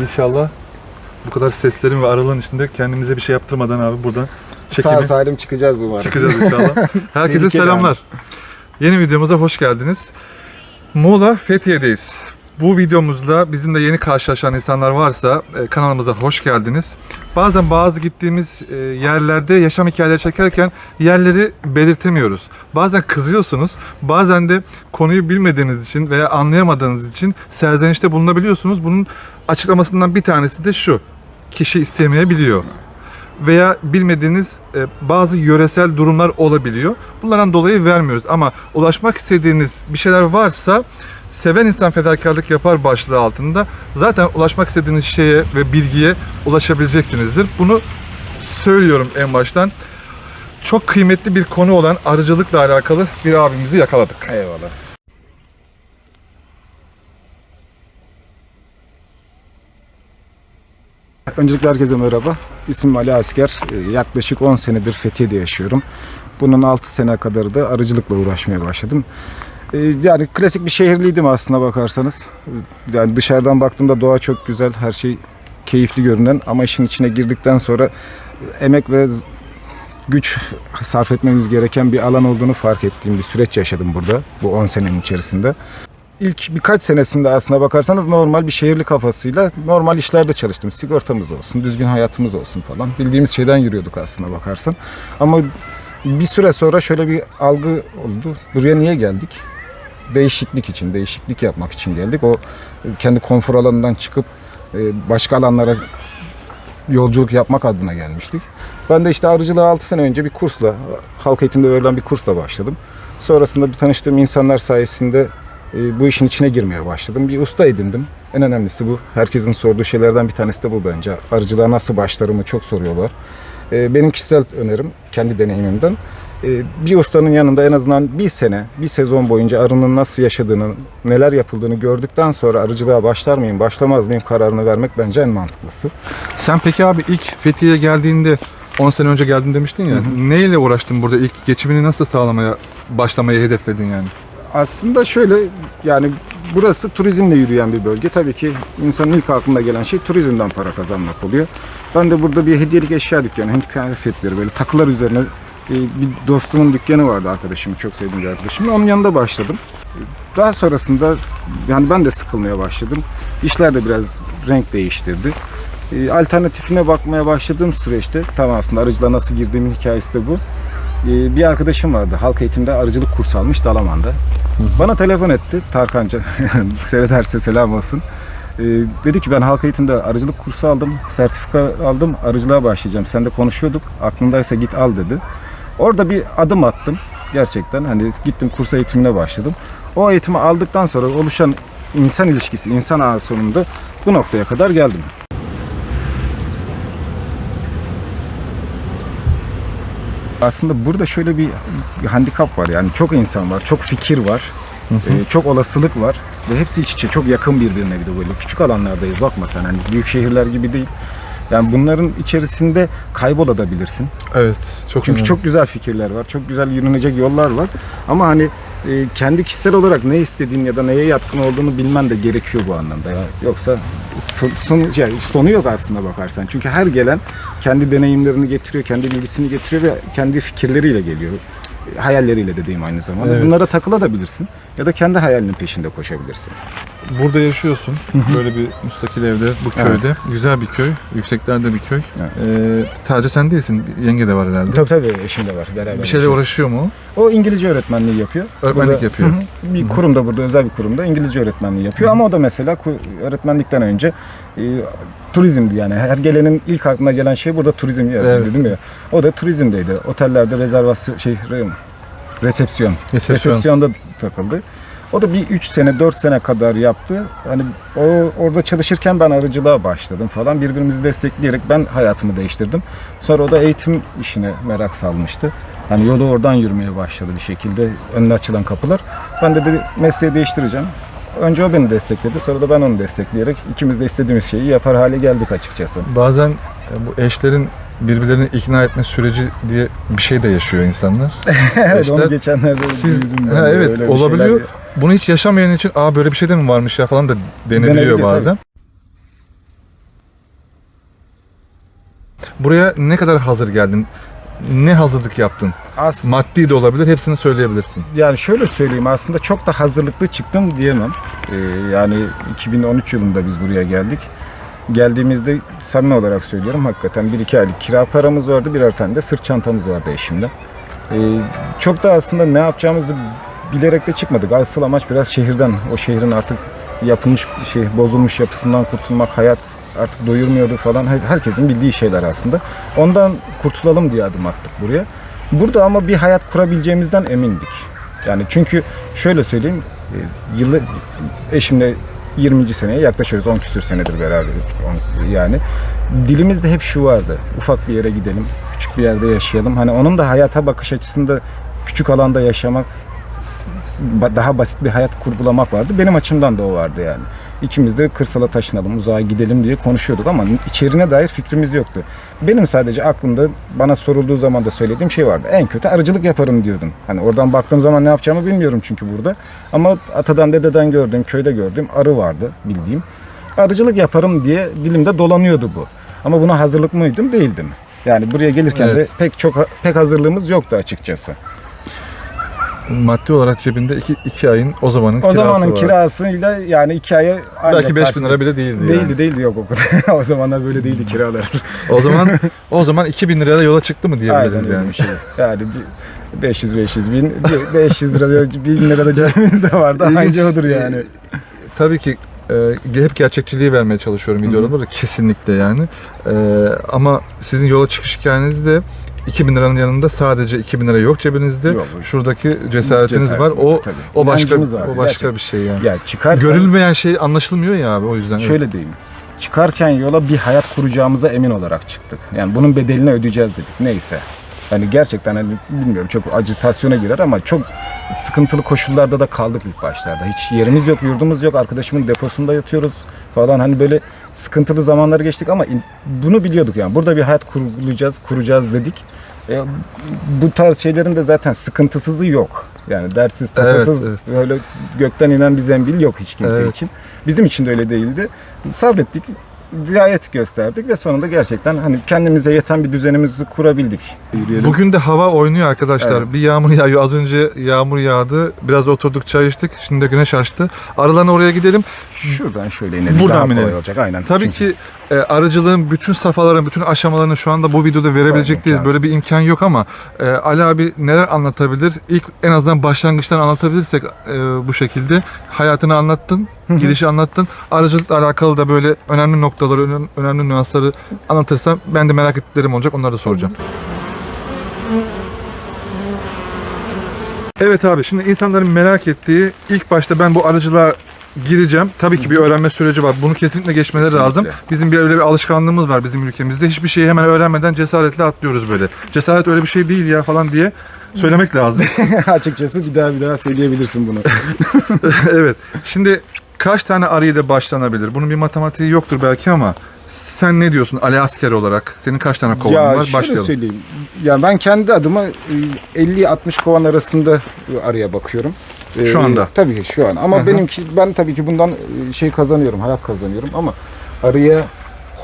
İnşallah bu kadar seslerin ve aralığın içinde kendimize bir şey yaptırmadan abi buradan çekimi Sağ salim çıkacağız umarım. çıkacağız inşallah. Herkese Tehlikeli selamlar. Yeni videomuza hoş geldiniz. Muğla Fethiye'deyiz. Bu videomuzda bizimle yeni karşılaşan insanlar varsa e, kanalımıza hoş geldiniz. Bazen bazı gittiğimiz e, yerlerde yaşam hikayeleri çekerken yerleri belirtemiyoruz. Bazen kızıyorsunuz, bazen de konuyu bilmediğiniz için veya anlayamadığınız için serzenişte bulunabiliyorsunuz. Bunun açıklamasından bir tanesi de şu. Kişi istemeyebiliyor veya bilmediğiniz e, bazı yöresel durumlar olabiliyor. Bunlardan dolayı vermiyoruz ama ulaşmak istediğiniz bir şeyler varsa seven insan fedakarlık yapar başlığı altında zaten ulaşmak istediğiniz şeye ve bilgiye ulaşabileceksinizdir. Bunu söylüyorum en baştan. Çok kıymetli bir konu olan arıcılıkla alakalı bir abimizi yakaladık. Eyvallah. Öncelikle herkese merhaba. İsmim Ali Asker. Ee, Yaklaşık 10 senedir Fethiye'de yaşıyorum. Bunun 6 sene kadarı da arıcılıkla uğraşmaya başladım. Ee, Yani klasik bir şehirliydim aslına bakarsanız. Yani dışarıdan baktığımda doğa çok güzel, her şey keyifli görünen ama işin içine girdikten sonra emek ve güç sarf etmemiz gereken bir alan olduğunu fark ettiğim bir süreç yaşadım burada bu 10 senenin içerisinde. İlk birkaç senesinde aslına bakarsanız normal bir şehirli kafasıyla normal işlerde çalıştım. Sigortamız olsun, düzgün hayatımız olsun falan. Bildiğimiz şeyden yürüyorduk aslına bakarsan. Ama bir süre sonra şöyle bir algı oldu. Buraya niye geldik? Değişiklik için, değişiklik yapmak için geldik. O kendi konfor alanından çıkıp e, başka alanlara yolculuk yapmak adına gelmiştik. Ben de işte arıcılığa 6 sene önce bir kursla, halk eğitimde verilen bir kursla başladım. Sonrasında bir tanıştığım insanlar sayesinde e, bu işin içine girmeye başladım. Bir usta edindim. En önemlisi bu. Herkesin sorduğu şeylerden bir tanesi de bu bence. Arıcılığa nasıl başlarımı çok soruyorlar. E, Benim kişisel önerim, kendi deneyimimden. E, Bir ustanın yanında en azından bir sene, bir sezon boyunca arının nasıl yaşadığını, neler yapıldığını gördükten sonra arıcılığa başlar mıyım, başlamaz mıyım kararını vermek bence en mantıklısı. Sen peki abi ilk Fethiye'ye geldiğinde 10 sene önce geldin demiştin ya. Neyle uğraştın burada? İlk geçimini nasıl sağlamaya başlamayı hedefledin yani? Aslında şöyle yani burası turizmle yürüyen bir bölge. Tabii ki insanın ilk aklına gelen şey turizmden para kazanmak oluyor. Ben de burada bir hediyelik eşya dükkanı, Hint kıyafetleri böyle takılar üzerine bir dostumun dükkanı vardı arkadaşım, çok sevdiğim bir arkadaşım. Onun yanında başladım. Daha sonrasında yani ben de sıkılmaya başladım. İşler de biraz renk değiştirdi. E, Alternatifine bakmaya başladığım süreçte tam aslında arıcılığa nasıl girdiğimin hikayesi de bu. Ee, bir arkadaşım vardı. Halk eğitimde arıcılık kursu almış Dalaman'da. Bana telefon etti Tarkanca. Seyrederse selam olsun. Ee, dedi ki ben halk eğitimde arıcılık kursu aldım. Sertifika aldım. Arıcılığa başlayacağım. Sen de konuşuyorduk. Aklındaysa git al dedi. Orada bir adım attım. Gerçekten hani gittim kurs eğitimine başladım. O eğitimi aldıktan sonra oluşan insan ilişkisi, insan ağı sonunda bu noktaya kadar geldim. Aslında burada şöyle bir handikap var yani çok insan var, çok fikir var, e, çok olasılık var ve hepsi iç içe çok yakın birbirine bir de böyle küçük alanlardayız bakma sen hani büyük şehirler gibi değil. Yani bunların içerisinde kaybolabilirsin. Evet. Çok Çünkü çok güzel fikirler var, çok güzel yürünecek yollar var. Ama hani e, kendi kişisel olarak ne istediğin ya da neye yatkın olduğunu bilmen de gerekiyor bu anlamda. Ya. Yoksa son, son- ya sonu yok aslında bakarsan. Çünkü her gelen kendi deneyimlerini getiriyor, kendi bilgisini getiriyor ve kendi fikirleriyle geliyor. Hayalleriyle de diyeyim aynı zamanda. Evet. Bunlara takılabilirsin ya da kendi hayalinin peşinde koşabilirsin. Burada yaşıyorsun. Böyle bir müstakil evde, bu köyde. Güzel bir köy. Yükseklerde bir köy. Ee, sadece sen değilsin. Yenge de var herhalde. Tabii tabii eşim de var. Beraber Bir şeyle yaşıyoruz. uğraşıyor mu? O İngilizce öğretmenliği yapıyor. Öğretmenlik Burada- yapıyor. Hı hı. Bir kurumda burada özel bir kurumda İngilizce öğretmenliği yapıyor ama o da mesela ku- öğretmenlikten önce e, turizmdi yani. Her gelenin ilk aklına gelen şey burada turizm ya Evet. dedim ya. O da turizmdeydi. Otellerde rezervasyon şey re- resepsiyon. Resepsiyon. Resepsiyonda takıldı. O da bir 3 sene 4 sene kadar yaptı. Hani o orada çalışırken ben arıcılığa başladım falan. Birbirimizi destekleyerek ben hayatımı değiştirdim. Sonra o da eğitim işine merak salmıştı. Hani yolu oradan yürümeye başladı bir şekilde. Önüne açılan kapılar. Ben de dedi mesleği değiştireceğim. Önce o beni destekledi. Sonra da ben onu destekleyerek ikimiz de istediğimiz şeyi yapar hale geldik açıkçası. Bazen e, bu eşlerin birbirlerini ikna etme süreci diye bir şey de yaşıyor insanlar. evet Eşler, onu geçenlerde Siz, ha, evet öyle olabiliyor. şeyler. Bunu hiç yaşamayan için aa böyle bir şey de mi varmış ya falan da denebiliyor Denebilir, bazen. Buraya ne kadar hazır geldin? Ne hazırlık yaptın? As Maddi de olabilir, hepsini söyleyebilirsin. yani şöyle söyleyeyim aslında çok da hazırlıklı çıktım diyemem. Ee, yani 2013 yılında biz buraya geldik. Geldiğimizde samimi olarak söylüyorum hakikaten bir iki aylık kira paramız vardı birer tane de sırt çantamız vardı eşimle. Ee, çok da aslında ne yapacağımızı bilerek de çıkmadık. Asıl amaç biraz şehirden, o şehrin artık yapılmış şey, bozulmuş yapısından kurtulmak, hayat artık doyurmuyordu falan. Her- Herkesin bildiği şeyler aslında. Ondan kurtulalım diye adım attık buraya. Burada ama bir hayat kurabileceğimizden emindik. Yani çünkü şöyle söyleyeyim, e, yılı eşimle 20. seneye yaklaşıyoruz. 10 küsür senedir beraber yani. Dilimizde hep şu vardı. Ufak bir yere gidelim, küçük bir yerde yaşayalım. Hani onun da hayata bakış açısında küçük alanda yaşamak daha basit bir hayat kurgulamak vardı. Benim açımdan da o vardı yani. İkimiz de kırsala taşınalım, uzağa gidelim diye konuşuyorduk ama içeriğine dair fikrimiz yoktu. Benim sadece aklımda bana sorulduğu zaman da söylediğim şey vardı. En kötü arıcılık yaparım diyordum. Hani oradan baktığım zaman ne yapacağımı bilmiyorum çünkü burada. Ama atadan dededen gördüğüm, köyde gördüğüm arı vardı bildiğim. Arıcılık yaparım diye dilimde dolanıyordu bu. Ama buna hazırlık mıydım? Değildim. Yani buraya gelirken de Evet. pek çok pek hazırlığımız yoktu açıkçası. Maddi olarak cebinde iki, iki ayın o zamanın O kirası zamanın var. kirasıyla yani iki aya ancak Belki 5000 karşılık- lira bile değildi Değildi yani. değildi yok o kadar. o zamanlar böyle değildi kiralar. O zaman o zaman 2000 liraya yola çıktı mı diyebiliriz Aynen yani. bir şey. Yani c- 500 500 bin 500 lira 1000 lira da cebimizde vardı. Anca odur yani. Ee, Tabii ki e, hep gerçekçiliği vermeye çalışıyorum videolarımda da kesinlikle yani. E, ama sizin yola çıkış hikayenizde 2000 liranın yanında sadece 2000 lira yok cebinizde. Yok. Şuradaki cesaretiniz var. O tabii. o başka İnancımız o başka gerçekten. bir şey yani. Ya çıkarken Görülmeyen şey anlaşılmıyor ya abi o yüzden. şöyle diyeyim. Çıkarken yola bir hayat kuracağımıza emin olarak çıktık. Yani bunun bedelini ödeyeceğiz dedik. Neyse. Yani gerçekten hani bilmiyorum çok acitasyona girer ama çok sıkıntılı koşullarda da kaldık ilk başlarda. Hiç yerimiz yok, yurdumuz yok. Arkadaşımın deposunda yatıyoruz falan. Hani böyle sıkıntılı zamanları geçtik ama bunu biliyorduk yani. Burada bir hayat kurgulayacağız, kuracağız dedik. E, bu tarz şeylerin de zaten sıkıntısızı yok. Yani dersiz, tasasız evet. böyle gökten inen bir zembil yok hiç kimse Evet. için. Bizim için de öyle değildi. Sabrettik, dirayet gösterdik ve sonunda gerçekten hani kendimize yeten bir düzenimizi kurabildik. Yürüyelim. Bugün de hava oynuyor arkadaşlar. Evet. Bir yağmur yağıyor. Az önce yağmur yağdı. Biraz oturduk çay içtik. Şimdi de güneş açtı. Aralarına oraya gidelim. Şuradan şöyle inelim. Buradan Daha inelim? olacak aynen. Tabii Çünkü ki e, arıcılığın bütün safhalarını, bütün aşamalarını şu anda bu videoda verebilecek değiliz. Böyle bir imkan yok ama e, Ali abi neler anlatabilir? İlk en azından başlangıçtan anlatabilirsek e, bu şekilde hayatını anlattın, girişi anlattın. Arıcılıkla alakalı da böyle önemli noktaları, önem- önemli nüansları anlatırsan ben de merak ettiklerim olacak. Onları da soracağım. Evet abi şimdi insanların merak ettiği ilk başta ben bu arıcılığa gireceğim. Tabii ki bir öğrenme süreci var. Bunu kesinlikle geçmeleri Kesinlikle. lazım. Bizim bir öyle bir alışkanlığımız var bizim ülkemizde. Hiçbir şeyi hemen öğrenmeden cesaretle atlıyoruz böyle. Cesaret öyle bir şey değil ya falan diye söylemek lazım. açıkçası bir daha bir daha söyleyebilirsin bunu. evet. Şimdi kaç tane arıyla başlanabilir? Bunun bir matematiği yoktur belki ama sen ne diyorsun Ali asker olarak? Senin kaç tane kovanın ya var? şöyle Başlayalım. söyleyeyim. Ya ben kendi adıma e, 50-60 kovan arasında araya bakıyorum. Şu Ee, anda. Tabii ki şu an. Ama benimki ben tabii ki bundan e, şey kazanıyorum, hayat kazanıyorum ama araya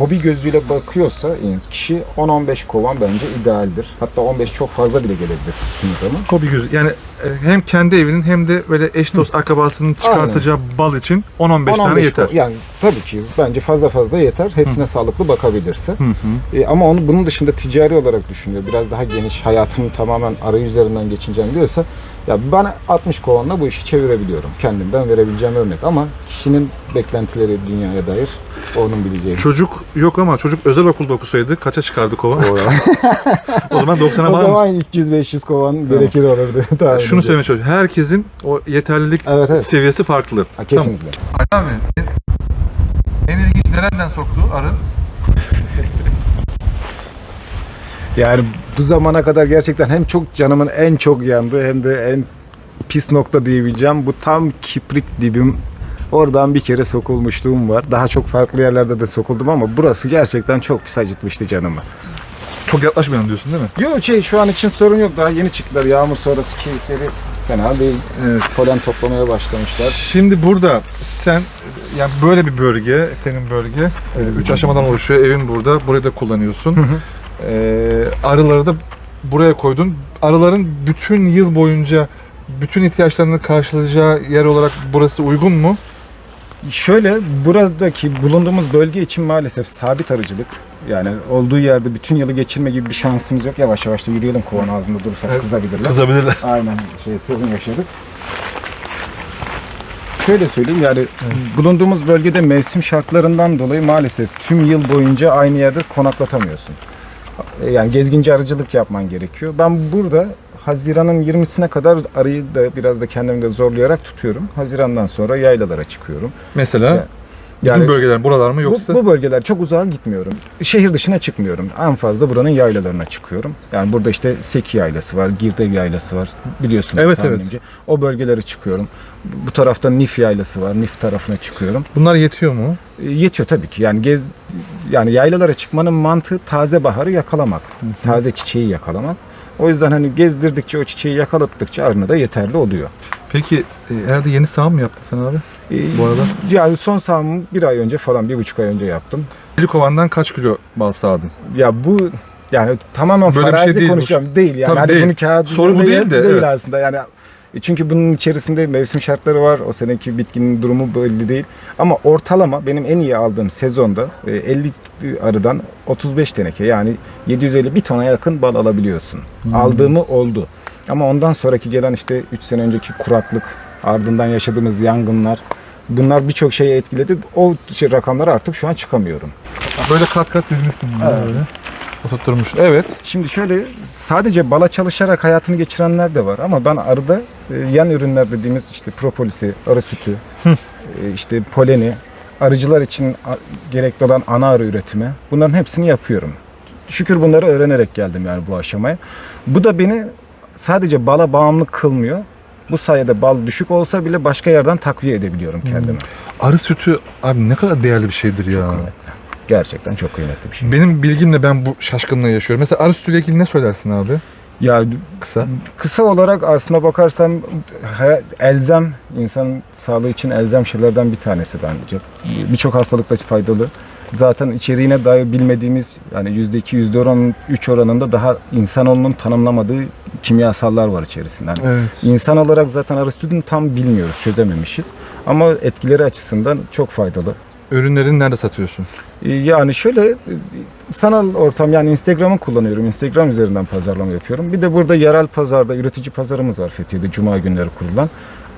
hobi gözüyle bakıyorsa kişi 10-15 kovan bence idealdir. Hatta 15 çok fazla bile gelebilir kimi zaman. Hobi gözü. Yani e, hem kendi evinin hem de böyle eş dost akrabasının çıkartacağı bal için 10-15 tane 10-15 yeter. ko- Yani tabii ki bence fazla fazla yeter. Hepsine sağlıklı bakabilirse. Hı hı. E, ama onu bunun dışında ticari olarak düşünüyor. Biraz daha geniş hayatımı tamamen arayüz üzerinden geçineceğim diyorsa ya ben 60 kovanla bu işi çevirebiliyorum. Kendimden verebileceğim örnek ama kişinin beklentileri dünyaya dair onun bileceği. Çocuk yok ama çocuk özel okulda okusaydı kaça çıkardı kova? o, zaman 90'a o var mı? zaman 300-500 kovan gerekir olurdu. tahmin Şunu ediyorum. söylemeye çalışıyorum. Herkesin o yeterlilik Evet, evet. seviyesi farklı. Ha, kesinlikle. Tamam. Abi en ilginç nereden soktu arı? Yani bu zamana kadar gerçekten hem çok canımın en çok yandığı hem de en pis nokta diyebileceğim bu tam kiprik dibim. Oradan bir kere sokulmuşluğum var. Daha çok farklı yerlerde de sokuldum ama burası gerçekten çok pis acıtmıştı canımı. Çok yaklaşmayalım diyorsun değil mi? Yok şey şu an için sorun yok. Daha yeni çıktılar. Yağmur sonrası keyifleri Fena değil. Evet. Polen toplamaya başlamışlar. Şimdi burada sen yani böyle bir bölge, senin bölge. e, Üç aşamadan oluşuyor. Evin burada. Burayı da kullanıyorsun. Ee, arıları da buraya koydun. Arıların bütün yıl boyunca bütün ihtiyaçlarını karşılayacağı yer olarak burası uygun mu? Şöyle buradaki bulunduğumuz bölge için maalesef sabit arıcılık yani olduğu yerde bütün yılı geçirme gibi bir şansımız yok. Yavaş yavaş da yürüyelim kovan ağzında durursak Evet. kızabilirler. Kızabilirler. Aynen şey sorun yaşarız. Şöyle söyleyeyim yani bulunduğumuz bölgede mevsim şartlarından dolayı maalesef tüm yıl boyunca aynı yerde konaklatamıyorsun. Yani gezginci arıcılık yapman gerekiyor. Ben burada Haziran'ın 20'sine kadar arıyı da biraz da kendimde zorlayarak tutuyorum. Haziran'dan sonra yaylalara çıkıyorum. Mesela Yani- bizim Yani- bölgeler buralar mı Bu, yoksa? bu bölgeler çok uzağa gitmiyorum. Şehir dışına çıkmıyorum. En fazla buranın yaylalarına çıkıyorum. Yani burada işte Seki yaylası var, Girdev yaylası var. Biliyorsunuz Evet, tahminimce. O bölgelere çıkıyorum. Bu tarafta Nif yaylası var. Nif tarafına çıkıyorum. Bunlar yetiyor mu? E, Yetiyor tabii ki. Yani gez yani yaylalara çıkmanın mantığı taze baharı yakalamak. Taze çiçeği yakalamak. O yüzden hani gezdirdikçe o çiçeği yakaladıkça arına da yeterli oluyor. Peki e, herhalde yeni sağım mı yaptın sen abi? E, Bu arada? Yani son sağımı bir ay önce falan, bir buçuk ay önce yaptım. Helikovan'dan kaç kilo bal sağdın? Ya bu yani tamamen Böyle bir şey farazi değil bu. konuşacağım. Değil yani. Tabii hani değil. bunu kağıt Soru bu üzerinde değil de, evet. aslında. Yani e, çünkü bunun içerisinde mevsim şartları var. O seneki bitkinin durumu belli değil. Ama ortalama benim en iyi aldığım sezonda e, 50 arıdan 35 teneke yani 750 bir tona yakın bal alabiliyorsun. Hmm. Aldığımı oldu. Ama ondan sonraki gelen işte 3 sene önceki kuraklık, ardından yaşadığımız yangınlar bunlar birçok şeyi etkiledi. O şey, rakamlara artık şu an çıkamıyorum. Böyle kat kat dizmişsin bunları Evet. böyle. Oturtturmuş. Evet. Şimdi şöyle sadece bala çalışarak hayatını geçirenler de var ama ben arıda e, yan ürünler dediğimiz işte propolisi, arı sütü, e, işte poleni, arıcılar için gerekli olan ana arı üretimi bunların hepsini yapıyorum. Şükür bunları öğrenerek geldim yani bu aşamaya. Bu da beni sadece bala bağımlı kılmıyor. Bu sayede bal düşük olsa bile başka yerden takviye edebiliyorum kendimi. Arı sütü abi ne kadar değerli bir şeydir ya. Kıymetli. Gerçekten çok kıymetli bir şey. Benim bilgimle ben bu şaşkınlığı yaşıyorum. Mesela arı sütüyle ilgili ne söylersin abi? Ya Kısa. Kısa olarak aslına bakarsam elzem insan sağlığı için elzem şeylerden bir tanesi bence. Birçok hastalıkta faydalı. Zaten içeriğine dair bilmediğimiz yani %2, %3 oranında daha insanoğlunun tanımlamadığı kimyasallar var içerisinde. Yani Evet. İnsan olarak zaten aristotini tam bilmiyoruz, çözememişiz. Ama etkileri açısından çok faydalı. Ürünlerini nerede satıyorsun? Ee, Yani şöyle e, sanal ortam yani Instagram'ı kullanıyorum. Instagram üzerinden pazarlama yapıyorum. Bir de burada yerel pazarda üretici pazarımız var Fethiye'de cuma günleri kurulan.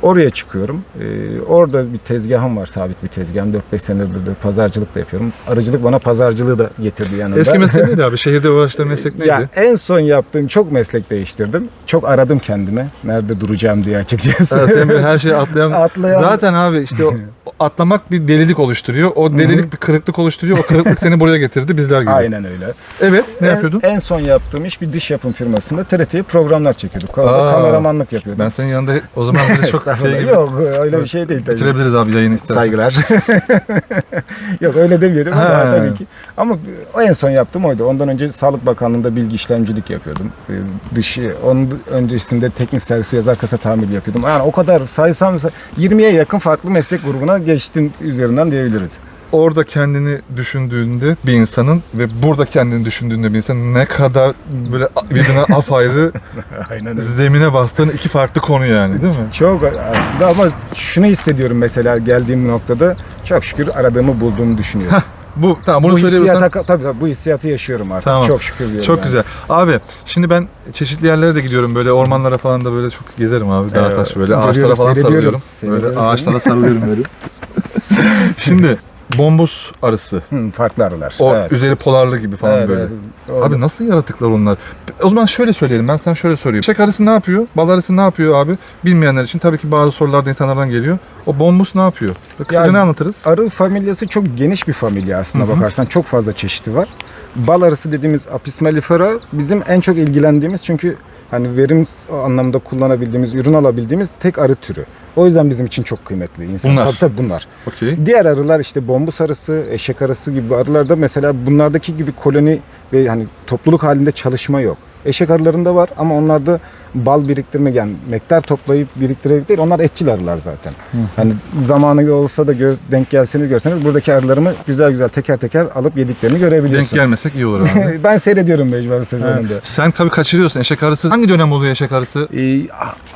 Oraya çıkıyorum. Ee, orada bir tezgahım var, sabit bir tezgahım. 4-5 senedir de pazarcılık da yapıyorum. Arıcılık bana pazarcılığı da getirdi yanında. Eski meslek neydi abi? Şehirde uğraştığın meslek neydi? Ya en son yaptığım çok meslek değiştirdim. Çok aradım kendime. Nerede duracağım diye açıkçası. Ha, sen her şeyi atlayan... Atlayan- Zaten abi işte o atlamak bir delilik oluşturuyor. O delilik bir kırıklık oluşturuyor. O kırıklık seni buraya getirdi bizler gibi. Aynen öyle. Evet ne en, yapıyordun? En son yaptığım iş bir dış yapım firmasında TRT'ye programlar çekiyorduk. Aa. kameramanlık yapıyordum. Ben senin yanında o zaman böyle çok şey gibi Yok öyle bir şey değil tabii. bitirebiliriz abi yayını istersen. Saygılar. Yok öyle demiyorum ama Ha. tabii ki. Ama o en son yaptığım oydu. Ondan önce Sağlık Bakanlığı'nda bilgi işlemcilik yapıyordum. Ee, Dışı, onun öncesinde teknik servisi yazar kasa tamiri yapıyordum. Yani o kadar saysam 20'ye yakın farklı meslek grubuna geçtim üzerinden diyebiliriz. Orada kendini düşündüğünde bir insanın ve burada kendini düşündüğünde bir insan ne kadar böyle birbirine apayrı Aynen zemine bastığın iki farklı konu yani değil mi? Çok aslında ama şunu hissediyorum mesela geldiğim noktada çok şükür aradığımı bulduğumu düşünüyorum. Bu tamam bunu bu hissiyata, tabii, tabii bu hissiyatı yaşıyorum artık. Tamam. Çok şükür diyorum. çok yani. güzel. Abi şimdi ben çeşitli yerlere de gidiyorum böyle ormanlara falan da böyle çok gezerim abi. Dağ taş böyle ağaçlara falan sarılıyorum. Böyle ağaçlara sarılıyorum böyle. şimdi bombus arısı. Hı, farklı arılar. O evet. üzeri polarlı gibi falan Evet, böyle. evet. Abi nasıl yaratıklar onlar? O zaman şöyle söyleyelim. Ben sana şöyle sorayım. Çiçek arısı ne yapıyor? Bal arısı ne yapıyor abi? Bilmeyenler için tabii ki bazı sorular da insanlardan geliyor. O bombus ne yapıyor? Kısaca Yani- ne anlatırız? Arı familyası çok geniş bir familya aslında bakarsan. Çok fazla çeşidi var. Bal arısı dediğimiz Apis mellifera bizim en çok ilgilendiğimiz çünkü hani verim anlamda kullanabildiğimiz, ürün alabildiğimiz tek arı türü. O yüzden bizim için çok kıymetli. İnsan, Bunlar. Tabii tabii bunlar. Okey. Diğer arılar işte bombus arısı, eşek arısı gibi arılarda mesela bunlardaki gibi koloni ve hani topluluk halinde çalışma yok. Eşek arılarında var ama onlarda bal biriktirme yani nektar toplayıp biriktirerek değil onlar etçil arılar zaten. Hani zamanı olsa da gör- denk gelseniz görseniz buradaki arılarımı güzel güzel teker teker alıp yediklerini Denk görebiliyorsun. gelmesek iyi olur abi. ben seyrediyorum mecbur sezonunda. Sen tabii kaçırıyorsun eşek arısı. Hangi dönem oluyor eşek arısı? Ee,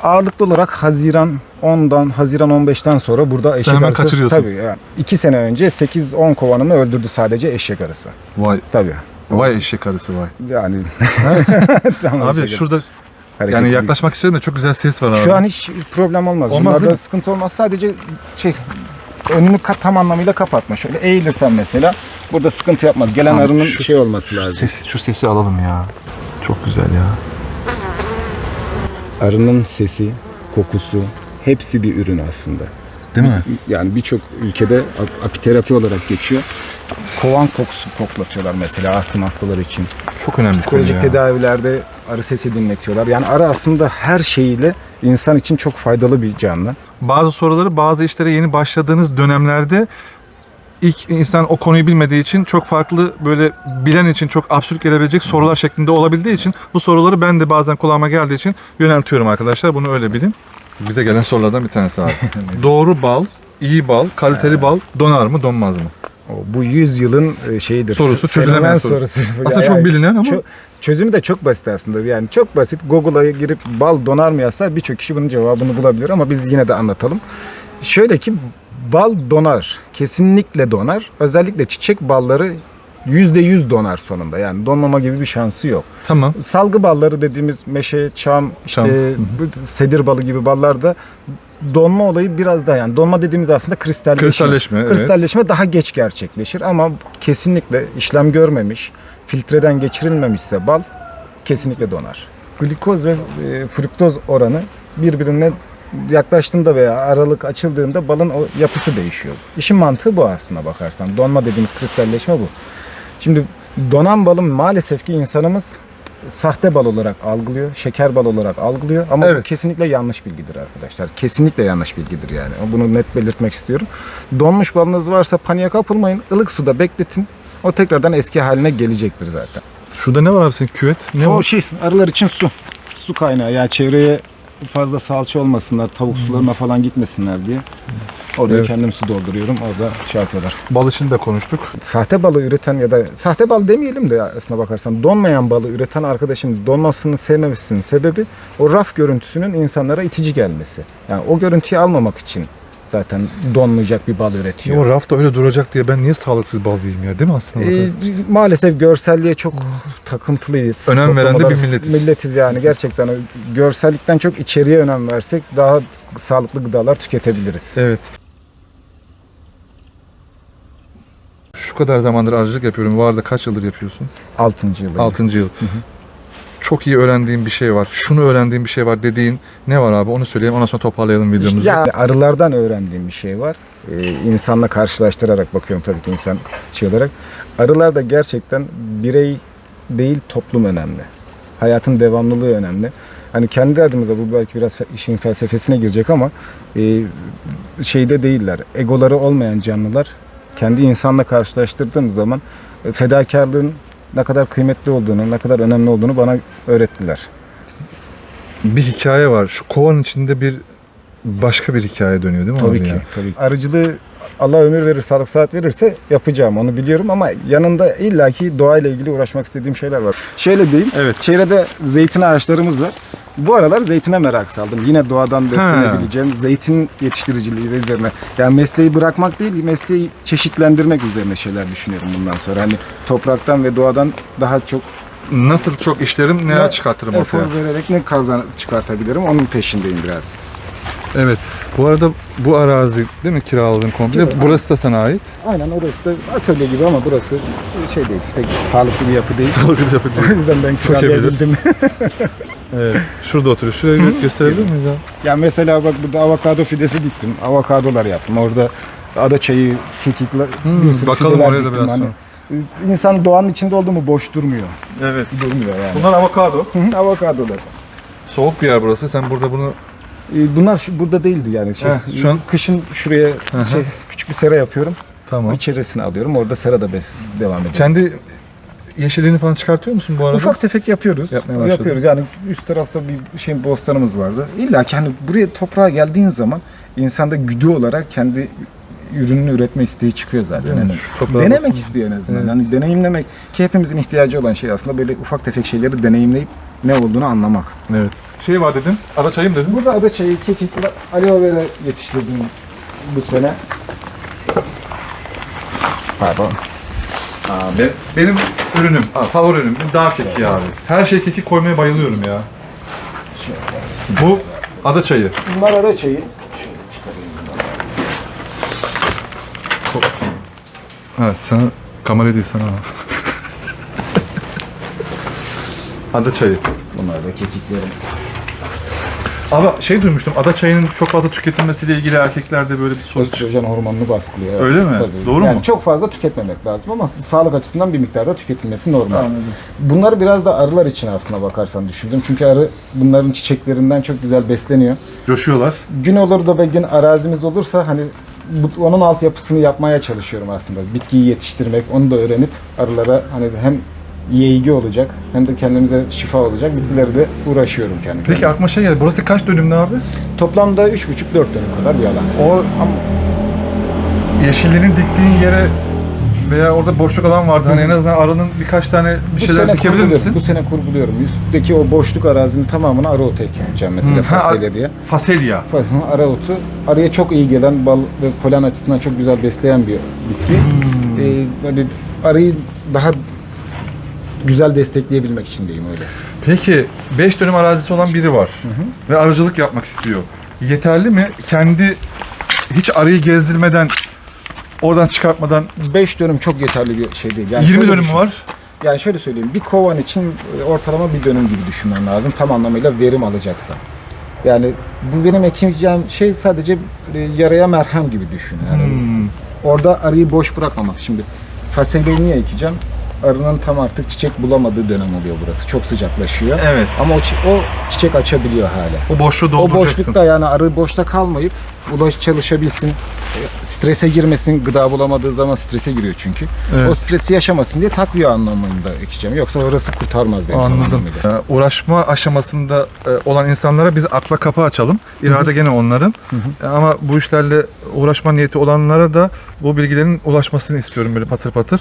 ağırlıklı olarak Haziran 10'dan Haziran 15'ten sonra burada eşek hemen arısı kaçırıyorsun. tabii yani 2 sene önce 8-10 kovanımı öldürdü sadece eşek arısı. Vay Tabii. Vay eşek arısı vay. Yani tamam, Abi şurada arısı. yani yaklaşmak istiyorum da çok güzel ses var abi. Şu an hiç problem olmaz. Olmaz Bunlarda sıkıntı olmaz. Sadece şey önünü kat, tam anlamıyla kapatma. Şöyle eğilirsen mesela burada sıkıntı yapmaz. Gelen Abi arının şu- şey olması lazım. Sesi, şu sesi alalım ya. Çok güzel ya. Arının sesi, kokusu hepsi bir ürün aslında. Değil mi? Yani birçok ülkede ap- apiterapi olarak geçiyor. Kovan kokusu koklatıyorlar mesela astım hastaları için. Çok önemli Psikolojik tedavilerde arı sesi dinletiyorlar. Yani arı aslında her şeyiyle insan için çok faydalı bir canlı. Bazı soruları bazı işlere yeni başladığınız dönemlerde ilk insan o konuyu bilmediği için çok farklı böyle bilen için çok absürt gelebilecek sorular şeklinde olabildiği için bu soruları ben de bazen kulağıma geldiği için yöneltiyorum arkadaşlar. Bunu öyle bilin. Bize gelen sorulardan bir tanesi abi. Doğru bal, iyi bal, kaliteli bal donar mı donmaz mı? O, bu 100 yılın e, şeyidir. Sorusu, çözülemeyen soru. sorusu. Aslında çok bilinen ama- çö- çözümü de çok basit aslında. Yani çok basit. Google'a girip bal donar mı yazsa birçok kişi bunun cevabını bulabilir ama biz yine de anlatalım. Şöyle ki bal donar. Kesinlikle donar. Özellikle çiçek balları %100 donar sonunda. Yani donmama gibi bir şansı yok. Tamam. Salgı balları dediğimiz meşe, çam, işte Çam, hı sedir balı gibi ballarda donma olayı biraz daha yani donma dediğimiz aslında kristalleşme. Kristalleşme, evet. Kristalleşme daha geç gerçekleşir ama kesinlikle işlem görmemiş, filtreden geçirilmemişse bal kesinlikle donar. Glikoz ve e, fruktoz oranı birbirine yaklaştığında veya aralık açıldığında balın o yapısı değişiyor. İşin mantığı bu aslında bakarsan. Donma dediğimiz kristalleşme bu. Şimdi donan balın maalesef ki insanımız sahte bal olarak algılıyor, şeker bal olarak algılıyor ama Evet. bu kesinlikle yanlış bilgidir arkadaşlar. Kesinlikle yanlış bilgidir yani. Bunu net belirtmek istiyorum. Donmuş balınız varsa paniğe kapılmayın. ılık suda bekletin. O tekrardan eski haline gelecektir zaten. Şurada ne var abi senin küvet? Ne o var? şey arılar için su. Su kaynağı. Yani çevreye fazla salça olmasınlar, tavuk sularına falan gitmesinler diye. Oraya Evet. kendim su dolduruyorum. Orada şey yapıyorlar. Bal için de konuştuk. Sahte balı üreten ya da sahte bal demeyelim de aslına bakarsan donmayan balı üreten arkadaşın donmasını sevmemesinin sebebi o raf görüntüsünün insanlara itici gelmesi. Yani o görüntüyü almamak için zaten donmayacak bir bal üretiyor. O rafta öyle duracak diye ben niye sağlıksız bal yiyeyim ya değil mi aslında? Ee, maalesef görselliğe çok takıntılıyız. Önem veren de bir milletiz. Milletiz yani gerçekten. Görsellikten çok içeriye önem versek daha sağlıklı gıdalar tüketebiliriz. Evet. Şu kadar zamandır arıcılık yapıyorum. Bu arada kaç yıldır yapıyorsun? 6. yıl. 6. yıl. Çok iyi öğrendiğim bir şey var. Şunu öğrendiğim bir şey var dediğin ne var abi? Onu söyleyelim. Ondan sonra toparlayalım videomuzu. Yani arılardan öğrendiğim bir şey var. Ee, insanla karşılaştırarak bakıyorum tabii ki insan şey olarak. Arılar da gerçekten birey değil toplum önemli. Hayatın devamlılığı önemli. Hani kendi adımıza bu belki biraz işin felsefesine girecek ama e, şeyde değiller. Egoları olmayan canlılar kendi insanla karşılaştırdığım zaman e, fedakarlığın ne kadar kıymetli olduğunu, ne kadar önemli olduğunu bana öğrettiler. Bir hikaye var. Şu kovanın içinde bir başka bir hikaye dönüyor değil mi Tabii abi ki. ya? Tabii. Arıcılığı Allah ömür verir, sağlık saat verirse yapacağım onu biliyorum ama yanında illaki doğayla ilgili uğraşmak istediğim şeyler var. Şöyle diyeyim. Evet. Çevrede zeytin ağaçlarımız var. Bu aralar zeytine merak saldım. Yine doğadan beslenebileceğim zeytin yetiştiriciliği ve üzerine. Yani mesleği bırakmak değil, mesleği çeşitlendirmek üzerine şeyler düşünüyorum bundan sonra. Hani topraktan ve doğadan daha çok Nasıl çok işlerim neler Ne- çıkartırım efor ortaya. vererek ne kazan çıkartabilirim onun peşindeyim biraz. Evet. Bu arada bu arazi değil mi kiraladığın komple? Evet. Burası da sana ait. Aynen orası da atölye gibi ama burası şey değil, pek sağlıklı bir yapı değil. Sağlıklı bir yapı O yüzden ben Çok kiralayabildim. Evet. Şurada oturuyor. Şurayı gö- gösterebilir miyiz abi? ya mesela bak burada avokado fidesi diktim. Avokadolar yaptım. Orada ada çayı, kekikler, Hmm, bir sürü bakalım fideler oraya da diktim. biraz Hani, İnsan doğanın içinde oldu mu boş durmuyor. Evet. Durmuyor yani. Bunlar avokado. Hı hı, Avokadolar. Soğuk bir yer burası. Sen burada bunu Ee, Bunlar şu, burada değildi yani. Şey, Heh, şu an- kışın şuraya şey, küçük bir sera yapıyorum. tamam. İçerisine alıyorum. Orada sera da bes devam ediyor. Kendi yeşilliğini falan çıkartıyor musun bu arada? Ufak tefek yapıyoruz. Yapmaya yapıyoruz. Yani üst tarafta bir şey bostanımız vardı. İlla ki hani buraya toprağa geldiğin zaman insanda güdü olarak kendi ürününü üretme isteği çıkıyor zaten. Yani denemek basınca. istiyor en azından. Evet. Yani deneyimlemek ki hepimizin ihtiyacı olan şey aslında böyle ufak tefek şeyleri deneyimleyip ne olduğunu anlamak. Evet. Şey var dedim, ara çayım dedim. Burada ada çayı, kekik, aloe vera yetiştirdim bu sene. Pardon. Aa, be- benim ürünüm, aa, favori ürünüm dağ keki abi. Her şey keki koymaya bayılıyorum ya. Bu ada çayı. Bunlar ada çayı. Şöyle çıkarayım bunları. Sana kamera değil sana. ada çayı. Bunlar da kekiklerim. Ama şey duymuştum, ada çayının çok fazla tüketilmesiyle ilgili erkeklerde böyle bir sorun. Östrojen hormonunu baskılıyor. evet. Öyle mi? Doğru yani mu? Çok fazla tüketmemek lazım ama sağlık açısından bir miktarda tüketilmesi normal. Bunları biraz da arılar için aslına bakarsan düşündüm. Çünkü arı bunların çiçeklerinden çok güzel besleniyor. Coşuyorlar. Gün olur da bir gün arazimiz olursa hani bu, onun altyapısını yapmaya çalışıyorum aslında. Bitkiyi yetiştirmek, onu da öğrenip arılara hani hem yeğgi olacak hem de kendimize şifa olacak bitkileri de uğraşıyorum kendi Peki aklıma şey geldi, burası kaç dönümlü abi? Toplamda 3,5-4 dönüm kadar bir alan. O ama yeşilliğinin diktiğin yere veya orada boşluk alan vardı. Hani en azından arının birkaç tane bir şeyler dikebilir kurguluyorum, misin? Bu sene kurguluyorum. Üstteki o boşluk arazinin tamamına arı otu ekeceğim mesela Hı, ha, fasulye diye. Faselya. Fa- Arı otu arıya çok iyi gelen bal ve polen açısından çok güzel besleyen bir bitki. Hmm. Ee, böyle arıyı daha güzel destekleyebilmek için diyeyim öyle. Peki 5 dönüm arazisi olan biri var ve arıcılık yapmak istiyor. Yeterli mi? Kendi hiç arıyı gezdirmeden oradan çıkartmadan 5 dönüm çok yeterli bir şey değil. 20 şöyle dönüm düşün. var. Yani şöyle söyleyeyim. Bir kovan için e, ortalama bir dönüm gibi düşünmen lazım. Tam anlamıyla verim alacaksa. Yani bu benim ekeceğim şey sadece e, yaraya merhem gibi düşün. Yani Hmm. Orada arıyı boş bırakmamak. Şimdi fasulyeyi niye ekeceğim? Arının tam artık çiçek bulamadığı dönem oluyor burası. Çok sıcaklaşıyor. Evet. Ama o, o çiçek açabiliyor hala. O boşluğu O dolduracaksın. boşlukta yani arı boşta kalmayıp ulaş çalışabilsin, e, strese girmesin. Gıda bulamadığı zaman strese giriyor çünkü. Evet. O stresi yaşamasın diye takviye anlamında ekeceğim. Yoksa orası kurtarmaz beni. Anladım. Ee, Uğraşma aşamasında e, olan insanlara biz akla kapı açalım. İrade gene onların. E, Ama bu işlerle uğraşma niyeti olanlara da bu bilgilerin ulaşmasını istiyorum böyle patır patır.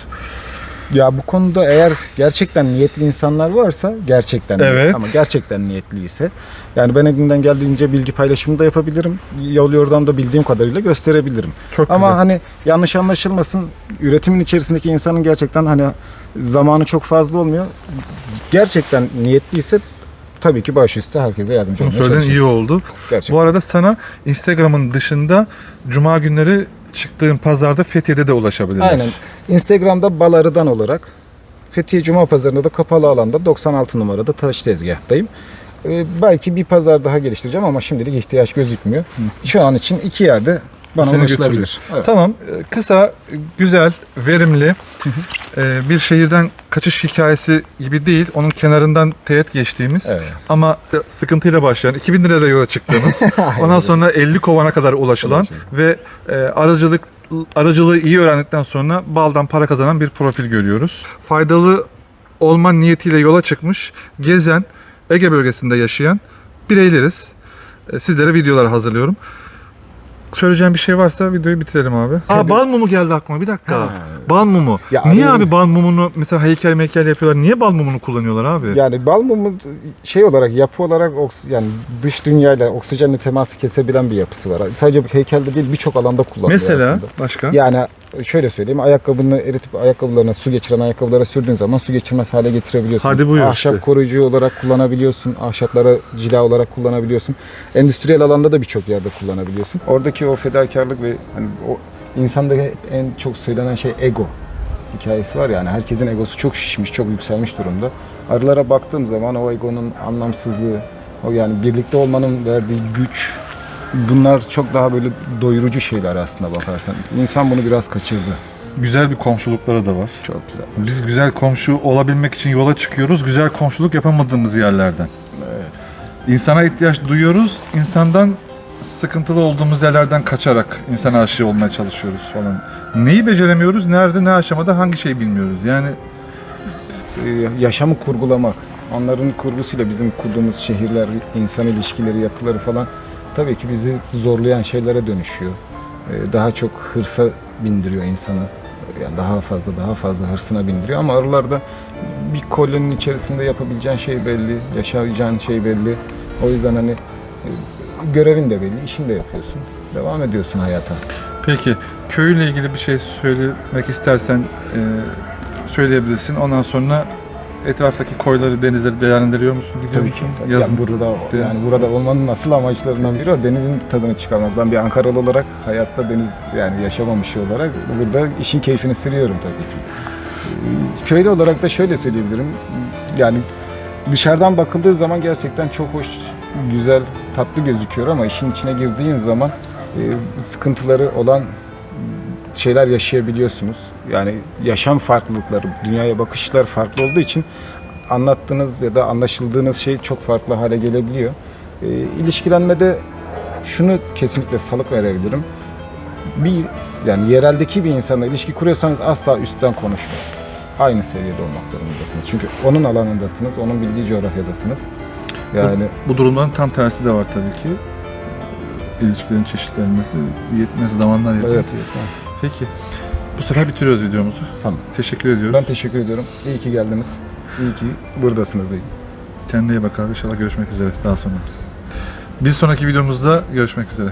Ya bu konuda eğer gerçekten niyetli insanlar varsa gerçekten niyetli. Evet. ama gerçekten niyetliyse yani ben elimden geldiğince bilgi paylaşımı da yapabilirim. Yol yordamda bildiğim kadarıyla gösterebilirim. Çok Ama güzel. hani yanlış anlaşılmasın üretimin içerisindeki insanın gerçekten hani zamanı çok fazla olmuyor. Gerçekten niyetliyse tabii ki baş üstü herkese yardımcı olmaya söylediğin iyi oldu. Gerçekten. Bu arada sana Instagram'ın dışında Cuma günleri çıktığın pazarda Fethiye'de de ulaşabilirler. Aynen. Instagram'da Baları'dan olarak Fethiye Cuma Pazarı'nda da kapalı alanda 96 numarada taş tezgahtayım. Ee, belki bir pazar daha geliştireceğim ama şimdilik ihtiyaç gözükmüyor. Şu an için iki yerde bana Seni ulaşılabilir. Evet. Tamam. e, Kısa, güzel, verimli e, bir şehirden kaçış hikayesi gibi değil. Onun kenarından teğet geçtiğimiz Evet. ama sıkıntıyla başlayan 2000 lirayla yola çıktığımız ondan sonra 50 kovana kadar ulaşılan ve e, aracılık aracılığı iyi öğrendikten sonra baldan para kazanan bir profil görüyoruz. Faydalı olma niyetiyle yola çıkmış, gezen, Ege bölgesinde yaşayan bireyleriz. E, Sizlere videolar hazırlıyorum. Söyleyeceğim bir şey varsa videoyu bitirelim abi. Aa bal mumu geldi aklıma bir dakika. Ha. Bal mumu. Ya Niye arıyorum. abi bal mumunu mesela heykel meykel yapıyorlar? Niye bal mumunu kullanıyorlar abi? Yani bal mumu şey olarak yapı olarak yani dış dünyayla oksijenle teması kesebilen bir yapısı var. Sadece heykelde değil birçok alanda kullanılıyor mesela aslında. başka? Yani şöyle söyleyeyim ayakkabını eritip ayakkabılarına su geçiren ayakkabılara sürdüğün zaman su geçirmez hale getirebiliyorsun. Hadi buyur Ahşap işte. koruyucu olarak kullanabiliyorsun. Ahşaplara cila olarak kullanabiliyorsun. Endüstriyel alanda da birçok yerde kullanabiliyorsun. Oradaki o fedakarlık ve hani o insanda en çok söylenen şey ego hikayesi var yani herkesin egosu çok şişmiş, çok yükselmiş durumda. Arılara baktığım zaman o egonun anlamsızlığı, o yani birlikte olmanın verdiği güç, bunlar çok daha böyle doyurucu şeyler aslında bakarsan. İnsan bunu biraz kaçırdı. Güzel bir komşulukları da var. Çok güzel. Biz güzel komşu olabilmek için yola çıkıyoruz. Güzel komşuluk yapamadığımız yerlerden. Evet. İnsana ihtiyaç duyuyoruz. İnsandan sıkıntılı olduğumuz yerlerden kaçarak insana aşığı olmaya çalışıyoruz falan. Neyi beceremiyoruz? Nerede, ne aşamada, hangi şeyi bilmiyoruz. Yani e, yaşamı kurgulamak. Onların kurgusuyla bizim kurduğumuz şehirler, insan ilişkileri, yapıları falan tabii ki bizi zorlayan şeylere dönüşüyor. E, Daha çok hırsa bindiriyor insanı. Yani daha fazla daha fazla hırsına bindiriyor ama aralarda bir koloninin içerisinde yapabileceğin şey belli, yaşayacağın şey belli. O yüzden hani e, görevin de belli, işini de yapıyorsun. Devam ediyorsun hayata. Peki köyle ilgili bir şey söylemek istersen e, söyleyebilirsin. Ondan sonra etraftaki koyları, denizleri değerlendiriyor musun? Gidiyor Tabii musun? ki. Tabii. Yazın. Yani burada Deniz- yani burada olmanın asıl amaçlarından biri o denizin tadını çıkarmak. Ben bir Ankaralı olarak hayatta deniz yani yaşamamış olarak burada işin keyfini sürüyorum tabii ki. Ee, Köylü olarak da şöyle söyleyebilirim. Yani dışarıdan bakıldığı zaman gerçekten çok hoş, güzel, tatlı gözüküyor ama işin içine girdiğin zaman e, sıkıntıları olan şeyler yaşayabiliyorsunuz. Yani yaşam farklılıkları, dünyaya bakışlar farklı olduğu için anlattığınız ya da anlaşıldığınız şey çok farklı hale gelebiliyor. E, ilişkilenmede şunu kesinlikle salık verebilirim. Bir yani yereldeki bir insanla ilişki kuruyorsanız asla üstten konuşmayın. Aynı seviyede olmak durumundasınız. Çünkü onun alanındasınız, onun bildiği coğrafyadasınız. Yani Bu durumların tam tersi de var tabii ki. İlişkilerin çeşitlenmesi, yetmez zamanlar yetmez. evet, evet. Peki. Bu sefer bitiriyoruz videomuzu. Tamam. Teşekkür ediyoruz. Ben teşekkür ediyorum. İyi ki geldiniz. İyi ki buradasınız. İyi. Kendine iyi bak abi. İnşallah görüşmek üzere daha sonra. Bir sonraki videomuzda görüşmek üzere.